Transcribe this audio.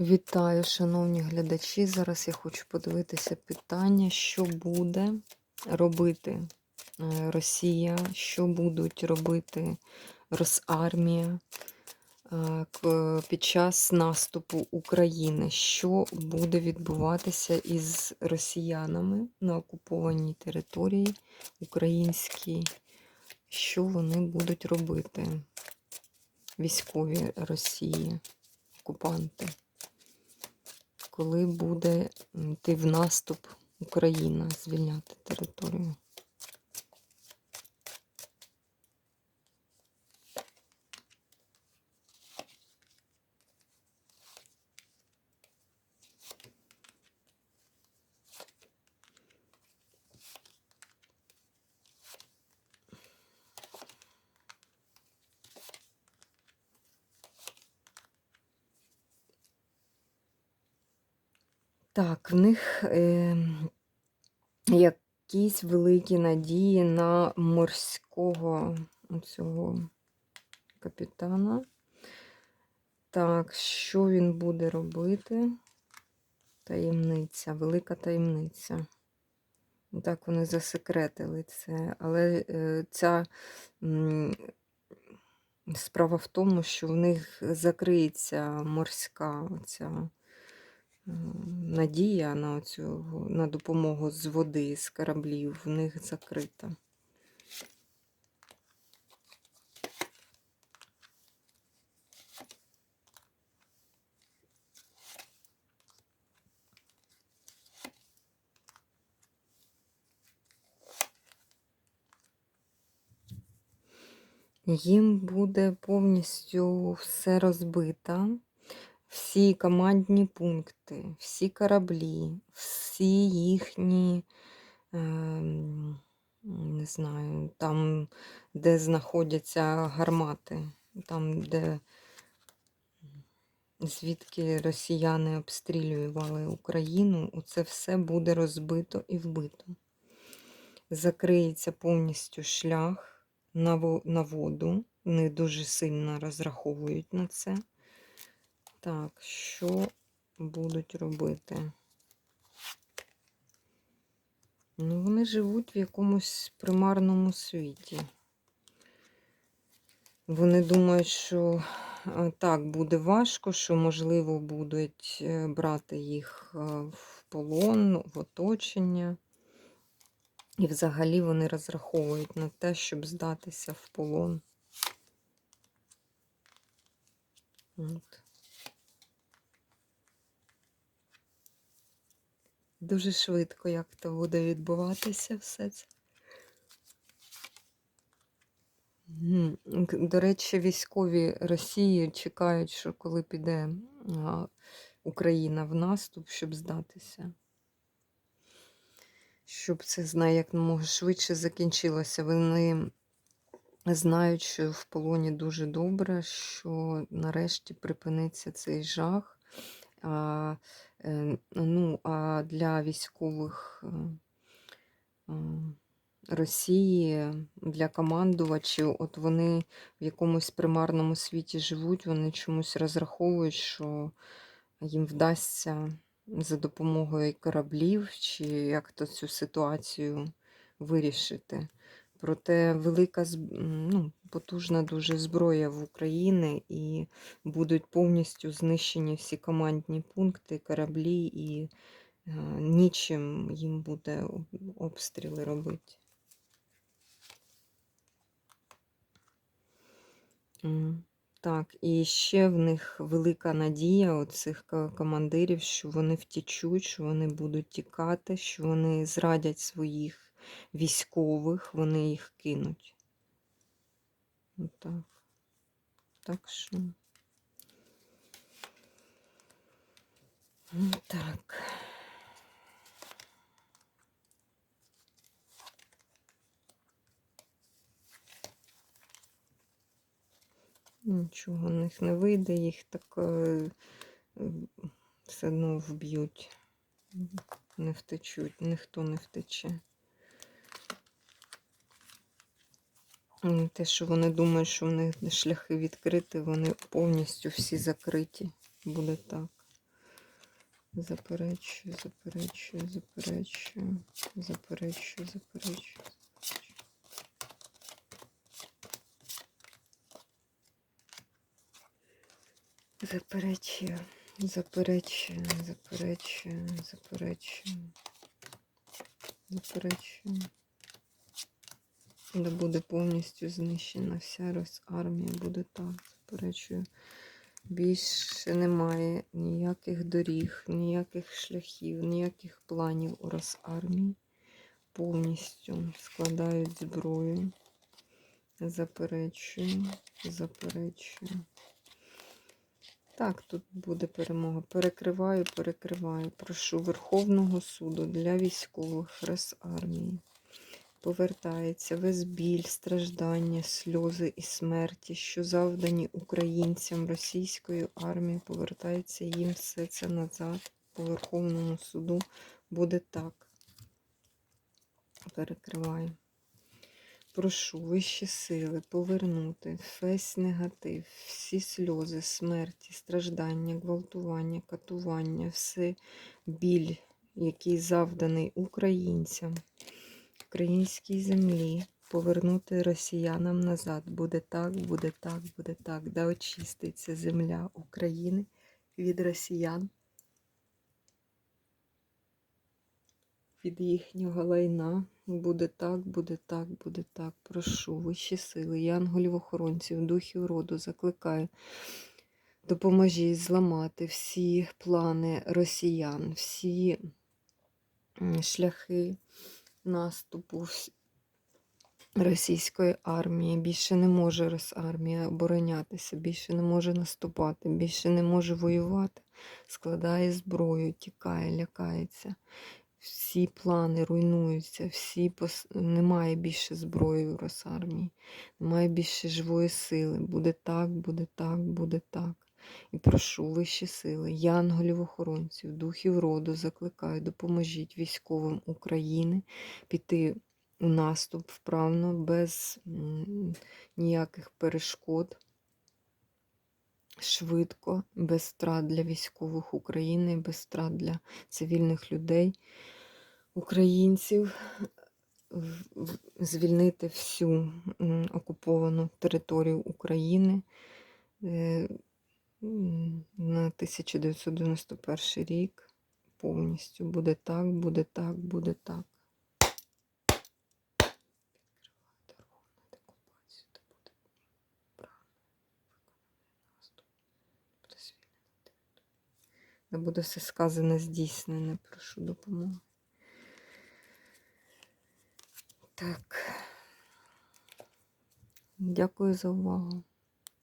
Вітаю, шановні глядачі. Зараз я хочу подивитися питання, що буде робити е, Росія, що будуть робити Росармія е, під час наступу України, що буде відбуватися із росіянами на окупованій території українській, що вони будуть робити, військові Росії, окупанти коли буде йти в наступ Україна звільняти територію. Так, в них е, якісь великі надії на морського цього капітана. Так, що він буде робити? Таємниця, велика таємниця. Так, вони засекретили це. Але е, ця м, справа в тому, що в них закриється морська оця надія на, цю, на допомогу з води, з кораблів, в них закрита. Їм буде повністю все розбито, всі командні пункти, всі кораблі, всі їхні, ем, не знаю, там, де знаходяться гармати, там, де звідки росіяни обстрілювали Україну, це все буде розбито і вбито. Закриється повністю шлях на воду. Вони дуже сильно розраховують на це. Так, що будуть робити? Ну, вони живуть в якомусь примарному світі. Вони думають, що е, так буде важко, що, можливо, будуть е, брати їх е, в полон, в оточення. І взагалі вони розраховують на те, щоб здатися в полон. От. Дуже швидко, як то буде відбуватися все це. До речі, військові Росії чекають, що коли піде Україна в наступ, щоб здатися. Щоб це знає, як може швидше закінчилося. Вони знають, що в полоні дуже добре, що нарешті припиниться цей жах. А, е, ну, а для військових е, Росії, для командувачів, от вони в якомусь примарному світі живуть, вони чомусь розраховують, що їм вдасться за допомогою кораблів, чи як то цю ситуацію вирішити. Проте велика ну, потужна дуже зброя в Україні і будуть повністю знищені всі командні пункти, кораблі, і е, нічим їм буде обстріли робити. Так, і ще в них велика надія у цих командирів, що вони втічуть, що вони будуть тікати, що вони зрадять своїх військових, вони їх кинуть. Отак. Так що. Так. Нічого в них не вийде, їх так е, все одно вб'ють. Не втечуть, ніхто не втече. Те, що вони думають, що в них шляхи відкриті, вони повністю всі закриті. Буде так. Заперечую, заперечую, заперечую, заперечую, заперечую. Заперечую, заперечую, заперечую, заперечую, заперечую. Да буде повністю знищена вся Росармія, буде так, заперечую. Більше немає ніяких доріг, ніяких шляхів, ніяких планів у Росармії. Повністю складають зброю. Заперечую, заперечую. Так, тут буде перемога. Перекриваю, перекриваю. Прошу Верховного суду для військових Росармії. Повертається весь біль, страждання, сльози і смерті, що завдані українцям російською армією, повертається їм все це назад по Верховному суду. Буде так. Перекриваю. Прошу вищі сили повернути весь негатив, всі сльози, смерті, страждання, гвалтування, катування, все біль, який завданий українцям українській землі, повернути росіянам назад. Буде так, буде так, буде так. Да очиститься земля України від росіян, від їхнього лайна. Буде так, буде так, буде так. Прошу вищі сили, янголів-охоронців, духів роду, закликаю. Допоможіть зламати всі плани росіян, всі шляхи наступу російської армії. Більше не може Росармія оборонятися, більше не може наступати, більше не може воювати, складає зброю, тікає, лякається. Всі плани руйнуються, всі пос... немає більше зброї у Росармії, немає більше живої сили. Буде так, буде так, буде так. І прошу вищі сили, янголів-охоронців, духів роду, закликаю, допоможіть військовим України піти у наступ вправно, без ніяких перешкод, швидко, без втрат для військових України, без втрат для цивільних людей, українців, звільнити всю окуповану територію України. На 1991 рік повністю буде так, буде так, буде так. Де буде все сказане здійснене, прошу допомоги. Так. Дякую за увагу.